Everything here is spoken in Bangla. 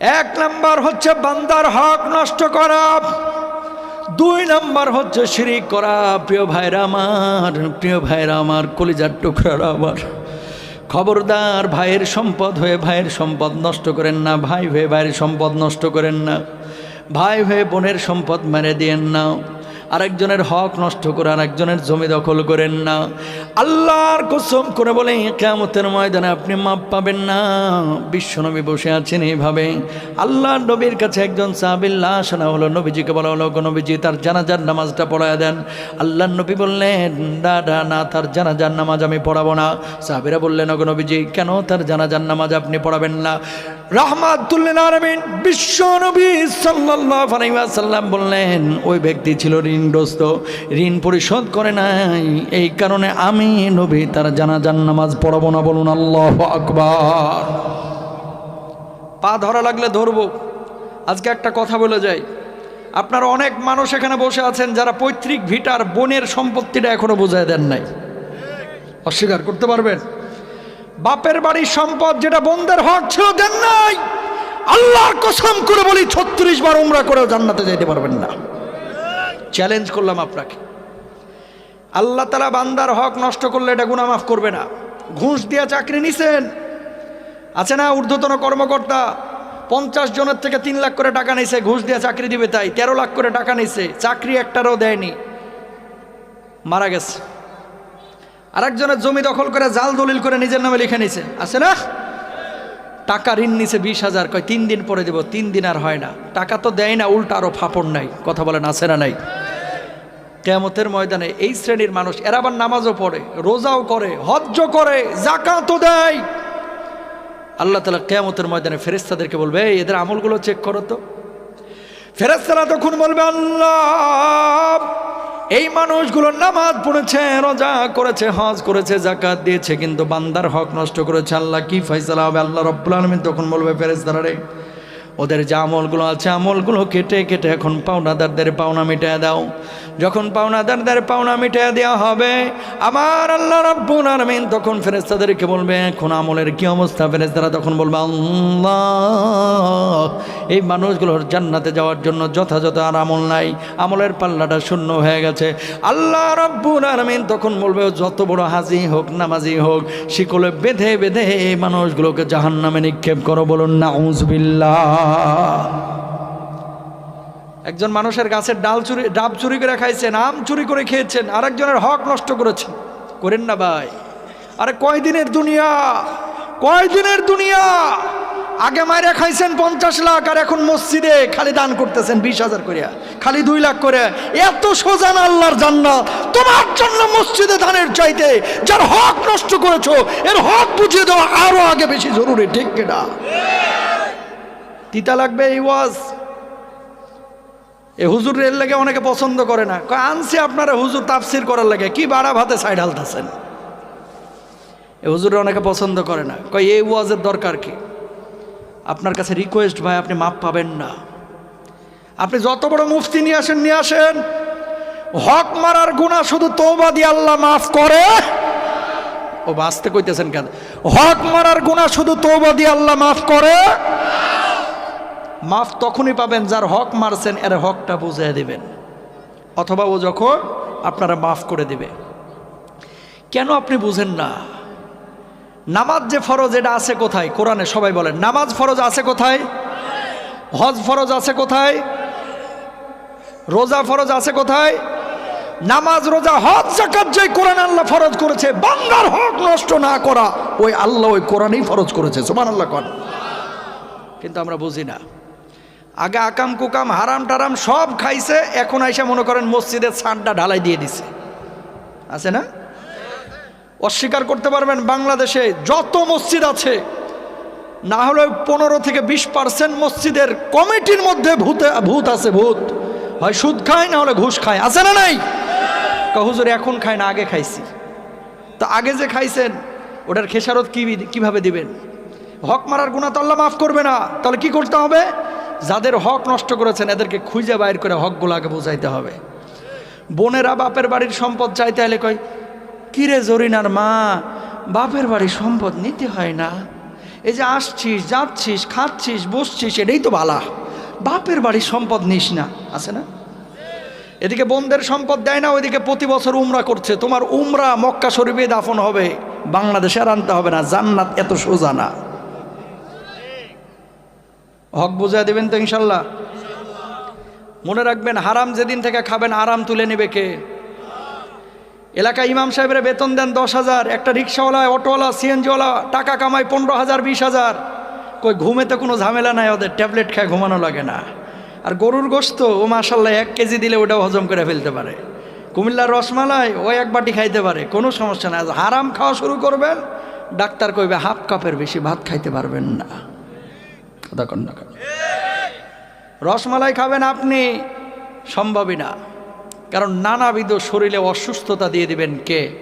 এক নাম্বার হচ্ছে বান্দার হক নষ্ট করা। দুই নাম্বার হচ্ছে শিরিক করা। প্রিয় ভাইরা আমার, প্রিয় ভাইরা আমার, কলিজার টুকরার আমার। খবরদার ভাইয়ের সম্পদ হয়ে ভাইয়ের সম্পদ নষ্ট করেন না, ভাই হয়ে ভাইয়ের সম্পদ নষ্ট করেন না। ভাই হয়ে বোনের সম্পদ মেরে দিয়েন না। আরেকজনের হক নষ্ট করে আরেকজনের জমি দখল করেন না। আল্লাহর কসম করে বলে কেমতের ময়দানে আপনি মাপ পাবেন না। বিশ্বনবী বসে আছেন এইভাবে। আল্লাহর নবীর কাছে একজন সাহাবিল্লা শোনা হলো। নবীজিকে বলা হলো, "গো নবীজি, তার জানাজার নামাজটা পড়ায় দেন। আল্লাহর নবী বললেন দাদা না তার জানাজার নামাজ আমি পড়াবো না। সাহাবিরা বললেন ওগো নবীজি, কেন তার জানাজার নামাজ আপনি পড়াবেন না? রহমাতুল্লিন আলমিন বিশ্ব নবী সাল্লাল্লাহু আলাইহি ওয়াসাল্লাম বললেন, ওই ব্যক্তি ছিল ঋণগ্রস্ত, ঋণ পরিশোধ করে নাই। এই কারণে আমি নবী, তার জানাজার নামাজ পড়াবো না। বলুন, আল্লাহ আকবার। পা ধরা লাগলে ধরবো। আজকে একটা কথা বলে যাই। আপনারা অনেক মানুষ এখানে বসে আছেন যারা পৈতৃক ভিটার বোনের সম্পত্তিটা এখনও বোঝায় দেন নাই। অস্বীকার করতে পারবেন? বাপের বাড়ির সম্পদ যেটা বন্ধের হক ছিল দেন নাই। আল্লাহর কসম করে বলি, ছত্রিশ বার উমরা করেও জান্নাতে যাইতে পারবেন না। চ্যালেঞ্জ করলাম আপনাকে। আল্লাহ তালা বান্দার হক নষ্ট করলে এটা গুণা মাফ করবে না। ঘুষ দিয়া চাকরি নিছেন। আছে না ঊর্ধ্বতন কর্মকর্তা? পঞ্চাশ জনের থেকে তিন লাখ করে টাকা নিছে, ঘুষ দিয়ে চাকরি দিবে তাই। তেরো লাখ করে টাকা নিছে, চাকরি একটারও দেয়নি। মারা গেছে। আরেকজনের জমি দখল করে জাল দলিল করে নিজের নামে লিখে নিছে। আছে না? টাকা ঋণ নিছে বিশ হাজার। কয় তিন দিন পরে দেব তিন দিন আর হয় না। টাকা তো দেয় না উল্টা আরও ফাপড় নাই। কথা বলেন আছে না নাই? কেয়ামতের ময়দানে এই শ্রেণির মানুষ এরা আবার নামাজও পড়ে রোজাও করে হজ্জ করে জাকাতও দেয়। আল্লাহ তালা কেয়ামতের ময়দানে ফেরেস্তাদেরকে বলবে "এই, এদের আমলগুলো চেক করো তো। ফেরেস্তারা তখন বলবে আল্লাহ এই মানুষগুলো নামাজ পড়েছে, রোজা করেছে, হজ করেছে জাকাত দিয়েছে, কিন্তু বান্দার হক নষ্ট করেছে। আল্লাহ কি ফয়সালা হবে? আল্লাহ রব্বুল আলমিন তখন বলবে ফেরেস্তারা রে ওদের যে আমলগুলো আছে, আমলগুলো কেটে কেটে এখন পাওনাদারদের পাওনা মিটিয়ে দাও। যখন পাওনাদারদের পাওনা মিটিয়ে দেওয়া হবে, আমার আল্লাহ রব্বুল আলমিন তখন ফেরেস্তাদেরকে বলবে, এখন আমলের কি অবস্থা? ফেরেস্তারা তখন বলবে, আল্লাহ, এই মানুষগুলোর জান্নাতে যাওয়ার জন্য যথাযথ আর আমল নাই। আমলের পাল্লাটা শূন্য হয়ে গেছে। আল্লাহ রব্বুল আলমিন তখন বলবে, যত বড় হাজি হোক, নামাজি হোক, শিকলে বেঁধে বেঁধে এই মানুষগুলোকে জাহান্নামে নিক্ষেপ করো বলুন না একজন মানুষের গাছের ডাল চুরি, ডাব চুরি করে খাইছেন, আম চুরি করে খেয়েছেন, আরেকজনের হক নষ্ট করেছেন। করেন না ভাই। আরে কয় দিনের দুনিয়া? কয় দিনের দুনিয়া? আগে মায়েরা খাইছেন পঞ্চাশ লাখ, আর এখন মসজিদে খালি দান করতেছেন বিশ হাজার করিয়া। খালি দুই লাখ করে। এত সোজা না আল্লাহর জান্নাত। তোমার জন্য মসজিদে দানের চাইতে যার হক নষ্ট করেছ, এর হক বুঝিয়ে দেওয়া আরও আগে বেশি জরুরি, ঠিক কিনা? তিতা লাগবে, এই ওয়াজ। এ হুজুর এর লাগে অনেকে পছন্দ করে না। আনছি আপনারা হুজুর তাফসির করার লাগে, কি বাড়া ভাতে সাইড হালতাছেন এ হুজুর অনেকে পছন্দ করে না। কয়, এই ওয়াজের দরকার কি? আপনার কাছে রিকোয়েস্ট ভাই, আপনি মাপ পাবেন না। আপনি যত বড় মুফতি নিয়ে আসেন নিয়ে আসেন। হক মারার গুণা শুধু তৌবা দিয়ে আল্লাহ মাফ করে। ও বাঁচতে কইতেছেন কেন? হক মারার গুণা শুধু তৌবা দিয়ে আল্লাহ মাফ করে। মাফ তখনই পাবেন যার হক মারছেন, এর হকটা বুঝিয়ে দেবেন। অথবা ও যখন আপনারা মাফ করে দেবে। কেন আপনি বুঝেন না? নামাজ যে ফরজ, এটা আছে কোথায়? কোরআনে সবাই বলেন, নামাজ ফরজ আছে কোথায়? হজ ফরজ আছে কোথায়? রোজা ফরজ আছে কোথায়? নামাজ, রোজা, হজ জাকাত যে কোরআন আল্লাহ ফরজ করেছে বাংলার হক নষ্ট না করা, ওই আল্লাহ ওই কোরআনই ফরজ করেছে। সুমান আল্লাহ কর কিন্তু আমরা বুঝি না। আগে আকাম কুকাম, হারাম টারাম সব খাইছে, এখন আইসা মনে করেন মসজিদের ছাদটা ঢালাই দিয়ে দিছে। আছে না? অস্বীকার করতে পারবেন, বাংলাদেশে যত মসজিদ আছে, না হলে পনেরো থেকে বিশ পার্সেন্ট মসজিদের কমিটির মধ্যে ভূতে, ভূত আছে, ভূত। হয় সুদ খায়, না হলে ঘুষ খায়। আছে না নাই? হুজুর, এখন খায় না, আগে খাইছি। তো আগে যে খাইছেন, ওটার খেসারত কি কীভাবে দিবেন? হক মারার গুণা তো আল্লাহ মাফ করবে না। তাহলে কি করতে হবে? যাদের হক নষ্ট করেছেন, এদেরকে খুঁজে বাইর করে হকগুলো আগে বোঝাইতে হবে। বোনেরা বাপের বাড়ির সম্পদ চাইতে হলে কয়, কিরে জরিনার মা, বাপের বাড়ির সম্পদ নিতে হয় না। এই যে আসছিস, যাচ্ছিস, খাচ্ছিস, বসছিস, এটাই তো বালা। বাপের বাড়ির সম্পদ নিস না। আছে না? এদিকে বোনদের সম্পদ দেয় না, ওইদিকে প্রতি বছর উমরা করছে। তোমার উমরা মক্কা শরীফে দাফন হবে, বাংলাদেশে আর আনতে হবে না, জান্নাত এত সোজা না। হক বুঝা দেবেন তো ইনশাল্লাহ? মনে রাখবেন, হারাম যেদিন থেকে খাবেন, আরাম তুলে নেবে কে? এলাকায় ইমাম সাহেবের বেতন দেন দশ হাজার, একটা রিক্সাওয়ালা, অটোওয়ালা, সিএনজিওয়ালা, টাকা কামায় পনেরো হাজার, বিশ হাজার। কই, ঘুমেতে কোনো ঝামেলা নাই ওদের, ট্যাবলেট খায় ঘুমানো লাগে না। আর গরুর গোস্ত ও মাসাল্লাহ এক কেজি দিলে ওটাও হজম করে ফেলতে পারে। কুমিল্লার রসমালাই, ও এক বাটি খাইতে পারে, কোনো সমস্যা নাই। হারাম খাওয়া শুরু করবেন, ডাক্তার কইবে, হাফ কাপের বেশি ভাত খাইতে পারবেন না। কথা কন্যা রসমালাই খাবেন আপনি সম্ভবই না। কারণ নানাবিধ শরীরে অসুস্থতা দিয়ে দিবেন কে?